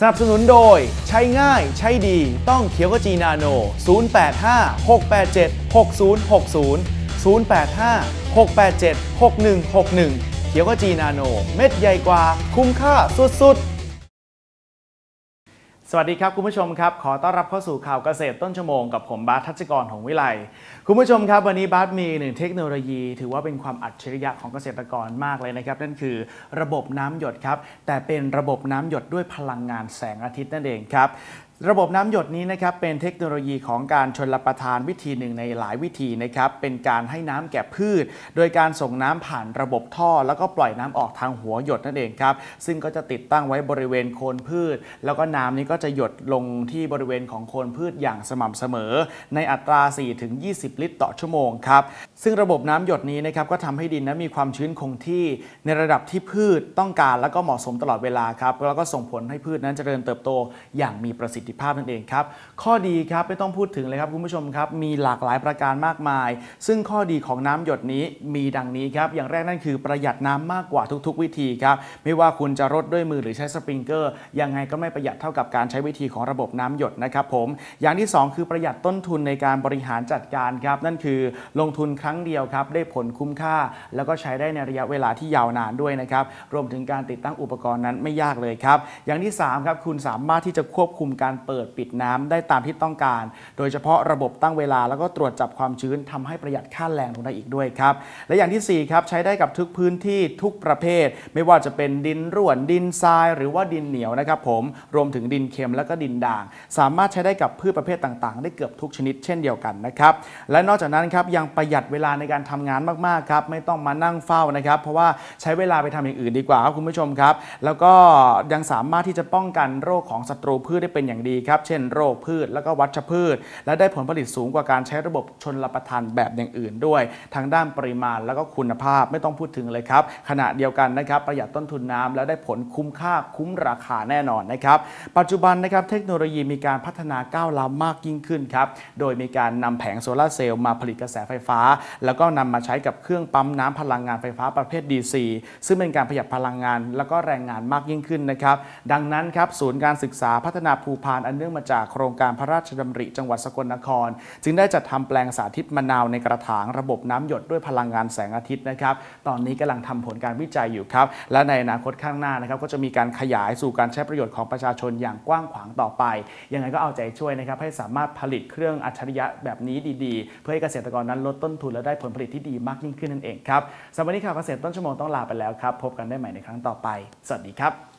สนับสนุนโดยใช้ง่ายใช้ดีต้องเขียวกจีนาโน 085 687 6060 085 687 6161 เขียวกจีนาโน เม็ดใหญ่กว่าคุ้มค่าสุดๆ สวัสดีครับ คุณผู้ชมครับ ขอต้อนรับเข้าสู่ข่าวเกษตรต้นชั่วโมงกับผมบาสทัชกรของวิไลคุณผู้ชมครับ วันนี้บาสมีหนึ่งเทคโนโลยี ถือว่าเป็นความอัจฉริยะของเกษตรกรมากเลยนะครับ นั่นคือระบบน้ำหยดครับ แต่เป็นระบบน้ำหยดด้วยพลังงานแสงอาทิตย์นั่นเองครับ ระบบน้ำหยดนี้นะครับเป็นเทคโนโลยีของการชนรับประทานวิธีหนึ่งในหลายวิธีนะครับเป็นการให้น้ำแก่พืช โดยการส่งน้ำผ่านระบบท่อ แล้วก็ปล่อยน้ำออกทางหัวหยดนั่นเองครับซึ่งก็จะติดตั้งไว้บริเวณโคนพืช แล้วก็น้ำนี้ก็จะหยดลงที่บริเวณของโคนพืชอย่างสม่ำเสมอ ในอัตรา 4-20 ลิตร ต่อชั่วโมงครับซึ่งระบบน้ำหยดนี้นะครับก็ทำให้ดินนั้นมีความชื้นคงที่ในระดับที่พืชต้องการ แล้วก็เหมาะสมตลอดเวลาครับแล้วก็ส่งผลให้พืชนั้นเจริญเติบโตอย่างมีประสิทธิภาพนั่นเองครับ ข้อดีครับไม่ต้องพูดถึงเลยครับคุณผู้ชมครับมีหลากหลายประการมากมาย ซึ่งข้อดีของน้ำหยดนี้มีดังนี้ครับอย่างแรกนั่นคือประหยัดน้ำมากกว่าทุก ๆ วิธีครับไม่ว่าคุณจะรดด้วยมือหรือใช้สปริงเกอร์ยังไงก็ไม่ประหยัดเท่ากับการใช้วิธีของระบบน้ำหยดนะครับผมอย่างที่ 2 คือประหยัดต้นทุนในการบริหารจัดการครับนั่นคือลงทุนครั้งเดียวครับได้ผลคุ้มค่า แล้วก็ใช้ได้ในระยะเวลาที่ยาวนานด้วยนะครับรวมถึงการติดตั้งอุปกรณ์นั้นไม่ยากเลยครับอย่างที่3ครับคุณสามารถที่จะควบคุมการเปิดปิดน้ำได้ตามที่ต้องการ โดยเฉพาะระบบตั้งเวลาแล้วก็ตรวจจับความชื้นทำให้ประหยัดค่าแรงลงได้อีกด้วยครับ และอย่างทีสี่4ครับใช้ได้กับทุกพื้นที่ทุกประเภท ไม่ว่าจะเป็นดินร่วนดินทราย หรือว่าดินเหนียวนะครับผมรวมถึงดินเค็มแล้วก็ดินด่าง สามารถใช้ได้กับพืชประเภทต่างๆ ได้เกือบทุกชนิดเช่นเดียวกันนะครับและนอกจากนั้นครับยังประหยัดเวลาในการทำงานมากๆครับไม่ต้องมานั่งเฝ้านะครับเพราะว่าใช้เวลาไปทำอย่างอื่นดีกว่าครับคุณผู้ชมครับ แล้วก็ยังสามารถที่จะป้องกันโรคของศัตรูพืชได้เป็นอย่างดีครับ เช่นโรคพืชแล้วก็วัชพืช และได้ผลผลิตสูงกว่าการใช้ระบบชนรับประทานแบบอย่างอื่นด้วยทั้งด้านปริมาณแล้วก็คุณภาพไม่ต้องพูดถึงเลยครับ ขณะเดียวกันนะครับประหยัดต้นทุนน้ำแล้วได้ผลคุ้มค่าคุ้มราคาแน่นอนนะครับปัจจุบันนะครับเทคโนโลยีมีการพัฒนาก้าวล้ำมากยิ่งขึ้นครับโดยมีการนำแผงโซลาร์เซลล์มาผลิตกระแสไฟฟ้า แล้วก็นำมาใช้กับเครื่องปั๊มน้ำพลังงานไฟฟ้าประเภท DC ซึ่งเป็นการประหยัดพลังงาน แล้วก็แรงงานมากยิ่งขึ้นนะครับดังนั้นครับศูนย์การศึกษาพัฒนาภูพานอันเนื่องมาจากโครงการพระราชดำริจังหวัดสกลนคร จึงได้จัดทำแปลงสาธิตมะนาวในกระถางระบบน้ำหยดด้วยพลังงานแสงอาทิตย์นะครับ ตอนนี้กำลังทำผลการวิจัยอยู่ครับ และในอนาคตข้างหน้านะครับ ก็จะมีการขยายสู่การใช้ประโยชน์ของประชาชนอย่างกว้างขวางต่อไป ยังไงก็เอาใจช่วยนะครับ ให้สามารถผลิตเครื่องอัจฉริยะแบบนี้ดีๆ เพื่อให้เกษตรกรนั้นลดต้นทุนและได้ผลผลิตที่ดีมากยิ่งขึ้นนั่นเองครับสำหรับวันนี้ข่าวเกษตรต้นชั่วโมงต้องลาไปแล้วครับ พบกันได้ใหม่ในครั้งต่อไป สวัสดีครับ